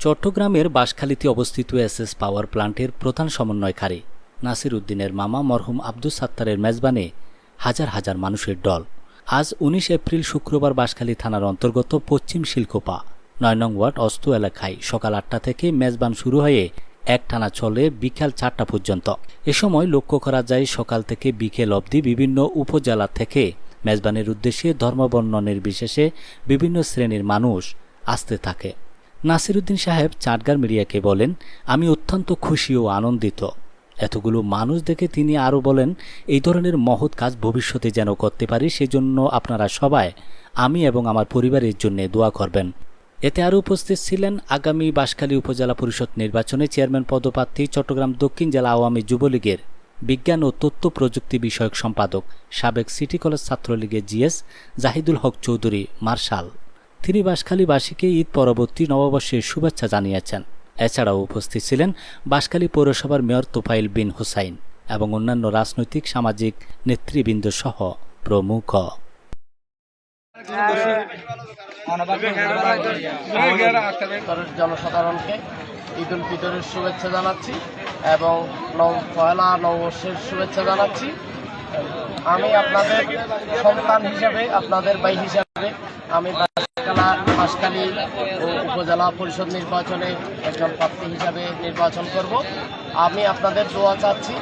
চট্টগ্রামের বাঁশখালীতে অবস্থিত এসএস পাওয়ার প্লান্টের প্রধান সমন্বয়কারী নাসির উদ্দিনের মামা মরহুম আব্দুস সাত্তারের মেজবানে হাজার হাজার মানুষের দল। আজ উনিশ এপ্রিল শুক্রবার বাঁশখালী থানার অন্তর্গত পশ্চিম শিলকোপা নয় নং ওয়ার্ড অস্তু এলাকায় সকাল আটটা থেকে মেজবান শুরু হয়ে একটানা চলে বিকাল চারটা পর্যন্ত। এ সময় লক্ষ্য করা যায় সকাল থেকে বিকেল অবধি বিভিন্ন উপজেলা থেকে মেজবানের উদ্দেশ্যে ধর্মবর্ণ নির্বিশেষে বিভিন্ন শ্রেণির মানুষ আসতে থাকে। নাসিরুদ্দিন সাহেব চাটগার মিডিয়াকে বলেন, আমি অত্যন্ত খুশি ও আনন্দিত। এতগুলো মানুষ দেখে তিনি আরও বলেন, এই ধরনের মহৎ কাজ ভবিষ্যতে যেন করতে পারি, সেজন্য আপনারা সবাই, আমি এবং আমার পরিবারের জন্য দোয়া করবেন। এতে আরও উপস্থিত ছিলেন আগামী বাঁশখালী উপজেলা পরিষদ নির্বাচনে চেয়ারম্যান পদপ্রার্থী চট্টগ্রাম দক্ষিণ জেলা আওয়ামী যুবলীগের বিজ্ঞান ও তথ্য প্রযুক্তি বিষয়ক সম্পাদক সাবেক সিটি কলেজ ছাত্রলীগের জিএস জাহিদুল হক চৌধুরী, মার্শাল। তিনি বাঁশখালীবাসীকে ঈদ পরবর্তী নববর্ষের শুভেচ্ছা জানিয়েছেন। এছাড়াও উপস্থিত ছিলেন বাঁশখালী পৌরসভার মেয়র তোফাইল বিন হুসাইন এবং অন্যান্য রাজনৈতিক, সামাজিক নেতৃবৃন্দ সহ প্রমুখ। জনসাধারণকে ঈদ উল ফিতরের শুভেচ্ছা জানাচ্ছি। এবং পয়লা নববর্ষের শুভেচ্ছা জানাচ্ছি। আমি আপনাদের সন্তান হিসাবে, আপনাদের ভাই হিসাবে, আমি বাঁশখালা উপজেলা পরিষদ নির্বাচনে একজন প্রার্থী হিসাবে নির্বাচন করব। আমি আপনাদের দোয়া চাচ্ছি।